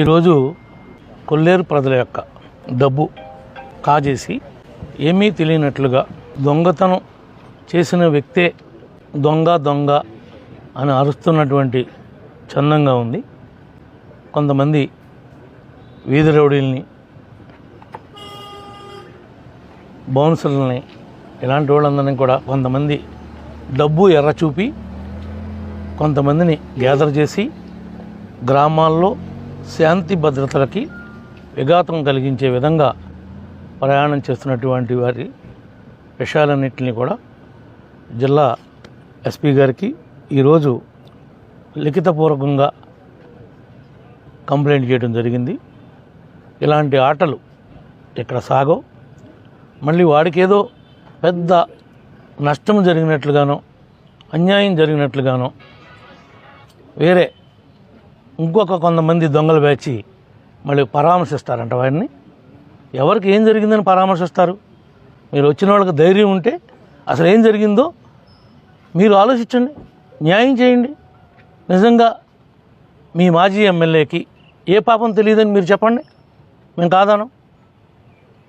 ఈరోజు కొల్లేరు ప్రజల యొక్క డబ్బు కాజేసి ఏమీ తెలియనట్లుగా దొంగతనం చేసిన వ్యక్తే దొంగ దొంగ అని అరుస్తున్నటువంటి చందంగా ఉంది. కొంతమంది వీధి రౌడీల్ని బౌన్సర్లని ఇలాంటి వాళ్ళందరినీ కూడా కొంతమంది డబ్బు ఎర్ర చూపి కొంతమందిని గ్యాదర్ చేసి గ్రామాల్లో శాంతి భద్రతలకి విఘాతం కలిగించే విధంగా ప్రయాణం చేస్తున్నటువంటి వారి విషయాలన్నింటినీ కూడా జిల్లా ఎస్పీ గారికి ఈరోజు లిఖితపూర్వకంగా కంప్లైంట్ చేయడం జరిగింది. ఇలాంటి ఆటలు ఇక్కడ సాగో మళ్ళీ వాడికేదో పెద్ద నష్టం జరిగినట్లుగానో అన్యాయం జరిగినట్లుగానో వేరే ఇంకొక కొంతమంది దొంగలు వేచి మళ్ళీ పరామర్శిస్తారంట వారిని. ఎవరికి ఏం జరిగిందని పరామర్శిస్తారు? మీరు వచ్చిన వాళ్ళకి ధైర్యం ఉంటే అసలు ఏం జరిగిందో మీరు ఆలోచించండి న్యాయం చేయండి. నిజంగా మీ మాజీ ఎమ్మెల్యేకి ఏ పాపం తెలియదని మీరు చెప్పండి. మేము కాదాను.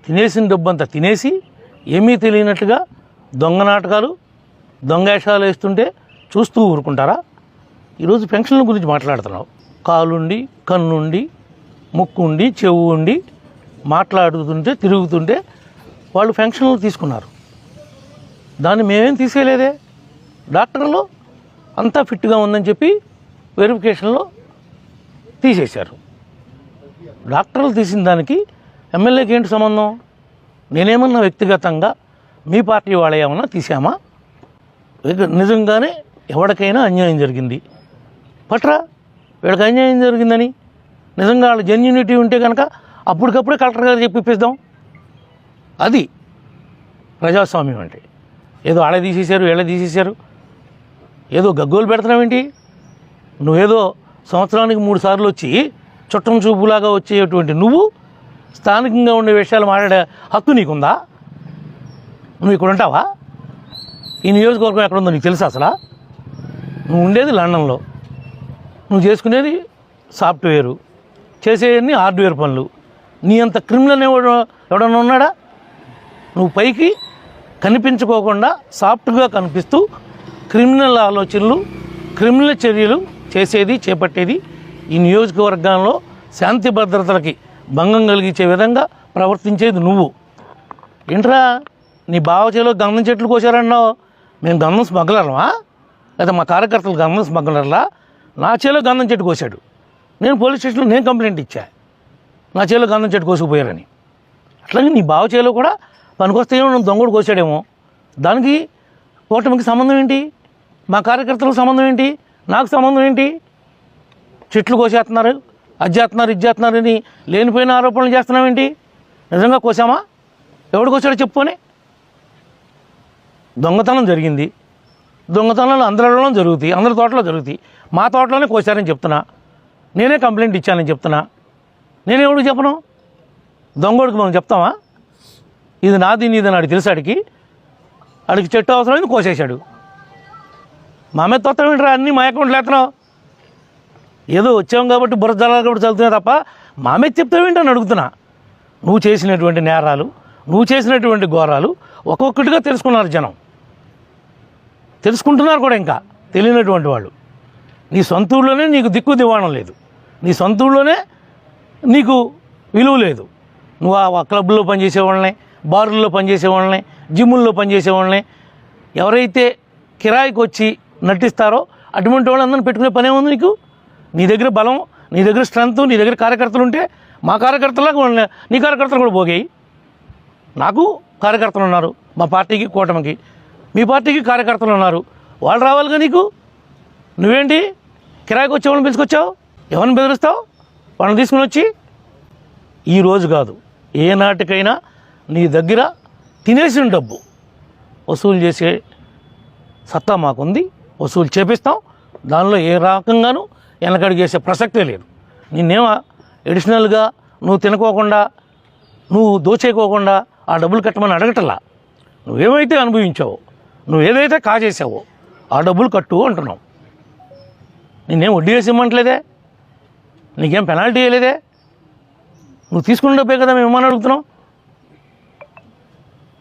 తినేసిన డబ్బంతా తినేసి ఏమీ తెలియనట్టుగా దొంగ నాటకాలు దొంగేషాలు వేస్తుంటే చూస్తూ ఊరుకుంటారా? ఈరోజు పెన్షన్ల గురించి మాట్లాడుతున్నావు. కాలుండి కన్నుండి ముక్కు ఉండి చెవు ఉండి మాట్లాడుతుంటే తిరుగుతుంటే వాళ్ళు పెన్షన్లు తీసుకున్నారు. దాన్ని మేమేం తీసేయలేదే? డాక్టర్లు అంతా ఫిట్గా ఉందని చెప్పి వెరిఫికేషన్లో తీసేశారు. డాక్టర్లు తీసిన దానికి ఎమ్మెల్యేకి ఏంటి సంబంధం? నేనేమన్నా వ్యక్తిగతంగా మీ పార్టీ వాళ్ళ ఏమన్నా తీసామా నిజంగానే ఎవరికైనా అన్యాయం జరిగింది. పట్రా? వీళ్ళకి అన్యాయం జరిగిందని నిజంగా వాళ్ళ జెన్యునిటీ ఉంటే కనుక అప్పటికప్పుడే కలెక్టర్ గారు చెప్పిప్పిద్దాం అది ప్రజాస్వామ్యం అంటే. ఏదో ఆడ తీసేశారు వీళ్ళ తీసేశారు. ఏదో గగ్గోలు పెడుతున్నావేంటి నువ్వేదో సంవత్సరానికి మూడు సార్లు వచ్చి చుట్టం చూపులాగా వచ్చేటువంటి నువ్వు స్థానికంగా ఉండే విషయాలు మాట్లాడే హక్కు నీకుందా? నువ్వు ఇక్కడ ఉంటావా? ఈ నియోజకవర్గం ఎక్కడ ఉందో నీకు తెలుసా అసలు? నువ్వు ఉండేది లండన్లో. నువ్వు చేసుకునేది సాఫ్ట్వేరు. చేసేవన్నీ హార్డ్వేర్ పనులు. నీ అంత క్రిమినల్ ఎవడ ఎవడన్నా ఉన్నాడా? నువ్వు పైకి కనిపించుకోకుండా సాఫ్ట్గా కనిపిస్తూ క్రిమినల్ ఆలోచనలు క్రిమినల్ చర్యలు చేసేది చేపట్టేది ఈ నియోజకవర్గంలో శాంతి భద్రతలకి భంగం కలిగించే విధంగా ప్రవర్తించేది నువ్వు. ఏంట్రా నీ బావచేలో గంధం చెట్లు కోసారన్నావు మేము గంధం స్మగ్లర్మా లేదా మా కార్యకర్తలు గంధం స్మగ్లర్లా? నా చేలో గంధం చెట్టు కోసాడు నేను పోలీస్ స్టేషన్లో నేను కంప్లైంట్ ఇచ్చా. నా చేలో గంధం చెట్టు కోసుకుపోయారని. అట్లాగే నీ బావ చేలో కూడా పనికొస్తే ఏమో దొంగడు కోసాడేమో దానికి కూటమికి సంబంధం ఏంటి? మా కార్యకర్తలకు సంబంధం ఏంటి? నాకు సంబంధం ఏంటి? చెట్లు కోసేస్తున్నారు అది చేస్తున్నారు ఇది చేస్తున్నారు అని లేనిపోయిన ఆరోపణలు చేస్తున్నామేంటి నిజంగా కోసామా ఎవడు కోసాడో చెప్పుకొని? దొంగతనం జరిగింది. దొంగతనాలు అందరిలో జరుగుతాయి అందరి తోటలో జరుగుతాయి. మా తోటలోనే కోసారని చెప్తున్నా. నేనే కంప్లైంట్ ఇచ్చానని చెప్తున్నా. నేనే ఎవడికి చెప్పను? దొంగోడికి మనం చెప్తామా? ఇది నాది నీది నాడు తెలిసాడికి అడిగి చెట్టు అవసరమైంది కోసేశాడు. మా మీద తొత్తం ఏంట్రా? అన్నీ మా అకౌంట్లో ఎత్తనావు ఏదో వచ్చాం కాబట్టి బుర్ర జలాలు కాబట్టి చదువుతున్నా తప్ప మా మీద చెప్తావేంటని అడుగుతున్నా. నువ్వు చేసినటువంటి నేరాలు నువ్వు చేసినటువంటి ఘోరాలు ఒక్కొక్కటిగా తెలుసుకున్నారు జనం. తెలుసుకుంటున్నారు కూడా ఇంకా తెలియనటువంటి వాళ్ళు. నీ సొంత ఊళ్ళోనే నీకు దిక్కు దివాణం లేదు. నీ సొంత ఊళ్ళోనే నీకు విలువ లేదు. నువ్వు ఆ క్లబ్లో పనిచేసే వాళ్ళని బారుల్లో పనిచేసే వాళ్ళని జిమ్ముల్లో పనిచేసే వాళ్ళని ఎవరైతే కిరాయికి వచ్చి నటిస్తారో అటువంటి వాళ్ళందరినీ పెట్టుకునే పనే ఉంది నీకు? నీ దగ్గర బలం నీ దగ్గర స్ట్రెంత్ నీ దగ్గర కార్యకర్తలు ఉంటే మా కార్యకర్తలకు నీ కార్యకర్తలు కూడా పోగాయి నాకు కార్యకర్తలు ఉన్నారు మా పార్టీకి కూటమికి. మీ పార్టీకి కార్యకర్తలు ఉన్నారు. వాళ్ళు రావాలిగా నీకు? నువ్వేంటి? కిరాయికి వచ్చే వాళ్ళని పిలుచుకొచ్చావు? ఎవరిని బెదిరిస్తావు? వాళ్ళని తీసుకుని వచ్చి? ఈ రోజు కాదు. ఏ నాటికైనా నీ దగ్గర తినేసిన డబ్బు వసూలు చేసే సత్తా మాకుంది. వసూలు చేపిస్తాం. దానిలో ఏ రకంగానూ వెనకడి చేసే ప్రసక్తే లేదు. నిన్నేమో ఎడిషనల్గా నువ్వు తినుకోకుండా నువ్వు దోచేయకోకుండా ఆ డబ్బులు కట్టమని అడగటలా? నువ్వేమైతే అనుభవించావు నువ్వు ఏదైతే కాజేసావో ఆ డబ్బులు కట్టు అంటున్నావు. నేనేం వడ్డీ వేసి ఇవ్వట్లేదే నీకేం పెనాల్టీ వేయలేదే? నువ్వు తీసుకున్న డబ్బే కదా మేము ఇమ్మని అడుగుతున్నావు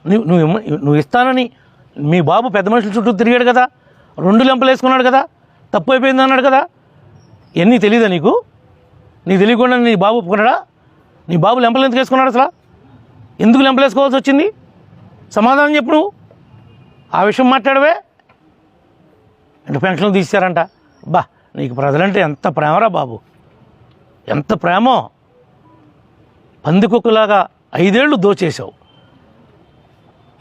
నువ్వు నువ్వు నువ్వు ఇస్తానని మీ బాబు పెద్ద మనుషుల చుట్టూ తిరిగాడు కదా? రెండు లెంపలు వేసుకున్నాడు కదా? తప్పు అయిపోయింది అన్నాడు కదా? ఎన్ని తెలియదా నీకు? నీకు తెలియకుండా నీ బాబు ఒప్పుకున్నాడా? నీ బాబు లెంపలు ఎందుకు వేసుకున్నాడు అసలు? ఎందుకు లెంపలు వేసుకోవాల్సి వచ్చింది? సమాధానం చెప్పు నువ్వు. ఆ విషయం మాట్లాడవే? అంటే పెన్షన్లు తీశారంట బా నీకు ప్రజలంటే ఎంత ప్రేమరా బాబు. ఎంత ప్రేమో. పందికొక్కులాగా ఐదేళ్ళు దోచేశావు.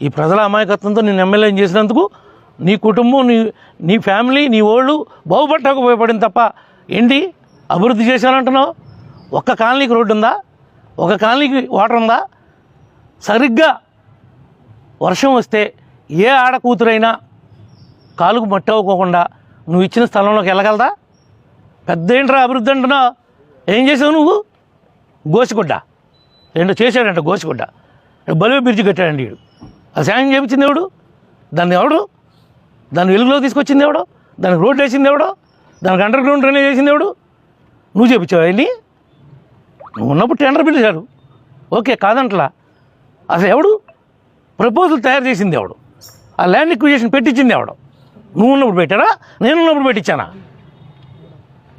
ఈ ప్రజల అమాయకత్వంతో నేను ఎమ్మెల్యేని చేసినందుకు నీ కుటుంబం నీ నీ ఫ్యామిలీ నీ ఓళ్ళు బాగుపడ్డాకు ఉపయోగపడింది తప్ప ఏంటి? అభివృద్ధి చేశానంటున్నావు? ఒక్క కాలనీకి రోడ్డు ఉందా? ఒక కాలనీకి వాటర్ ఉందా? సరిగ్గా వర్షం వస్తే ఏ ఆడ కూతురైనా కాలుకు మట్టి అవ్వకోకుండా నువ్వు ఇచ్చిన స్థలంలోకి వెళ్ళగలదా? పెద్ద ఏంట్రా అభివృద్ధి అంటున్నావు ఏం చేసావు నువ్వు? గోసిగుడ్డ. రెండు చేశాడంట గోసిగుడ్డ. బలువ బ్రిడ్జి కట్టాడండి వీడు అది సాయం చేయించింది ఎవడు? దాన్ని ఎవడు? దాన్ని వెలుగులో తీసుకొచ్చింది ఎవడు? దానికి రోడ్డు వేసింది ఎవడు? దానికి అండర్ గ్రౌండ్ డ్రైనేజ్ చేసింది ఎవడు? నువ్వు చేపించావు వెళ్ళి నువ్వు ఉన్నప్పుడు టెండర్ పిలిచారు ఓకే కాదంటలా. అసలు ఎవడు? ప్రపోజల్ తయారు చేసింది ఎవడు? ఆ ల్యాండ్ ఎక్విజేషన్ పెట్టించింది ఆవిడ నువ్వు ఉన్నప్పుడు పెట్టారా నేను ఉన్నప్పుడు పెట్టించానా?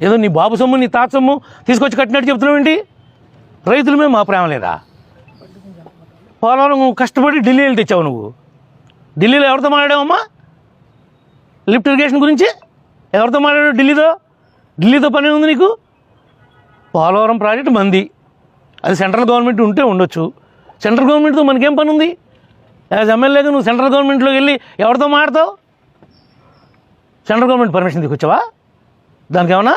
ఏదో నీ బాబు సొమ్ము నీ తాత సొమ్ము తీసుకొచ్చి కట్టినట్టు చెప్తున్నావేంటి రైతుల మీద మా ప్రేమ లేదా? పోలవరం కష్టపడి ఢిల్లీ వెళ్ళి తెచ్చావు నువ్వు. ఢిల్లీలో ఎవరితో మాట్లాడావమ్మా? లిఫ్ట్ ఇరిగేషన్ గురించి? ఎవరితో మాట్లాడావు ఢిల్లీతో? ఢిల్లీతో పని ఉంది నీకు? పోలవరం ప్రాజెక్ట్ మంది. అది సెంట్రల్ గవర్నమెంట్ ఉంటే ఉండొచ్చు. సెంట్రల్ గవర్నమెంట్తో మనకేం పని ఉంది? యాజ్ ఎమ్మెల్యేగా నువ్వు సెంట్రల్ గవర్నమెంట్లోకి వెళ్ళి ఎవరితో మాట్లాడతావు? సెంట్రల్ గవర్నమెంట్ పర్మిషన్ తీసుకొచ్చావా? దానికి ఏమన్నా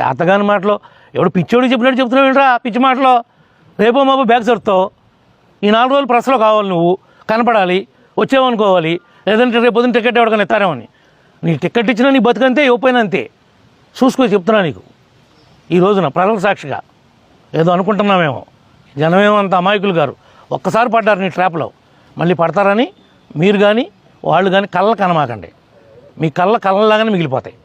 చేతగాని మాటలో. ఎవడు పిచ్చోడు చెప్పినట్టు చెప్తున్నావు ఏంట్రా? పిచ్చి మాటలో. రేపో మాపో బ్యాగ్ సరుతావు ఈ నాలుగు రోజులు ప్రెస్లో కావాలి నువ్వు. కనపడాలి. వచ్చేవనుకోవాలి. లేదంటే రేపు పొద్దున్న టికెట్ ఎవరికైనా ఇస్తారేమని. నీ టికెట్ ఇచ్చినా నీ బతుకంతే ఇవ్వపోయినా అంతే. చూసుకో చెప్తున్నా నీకు. ఈ రోజున ప్రజల సాక్షిగా. ఏదో అనుకుంటున్నామేమో. జనమేమో అంత అమాయకులు గారు. ఒక్కసారి పడ్డారు నీ ట్రాప్లో. మళ్ళీ పడతారని మీరు కానీ వాళ్ళు కానీ కళ్ళ కనమాకండి. మీ కళ్ళ కళ్ళలాగానే మిగిలిపోతాయి.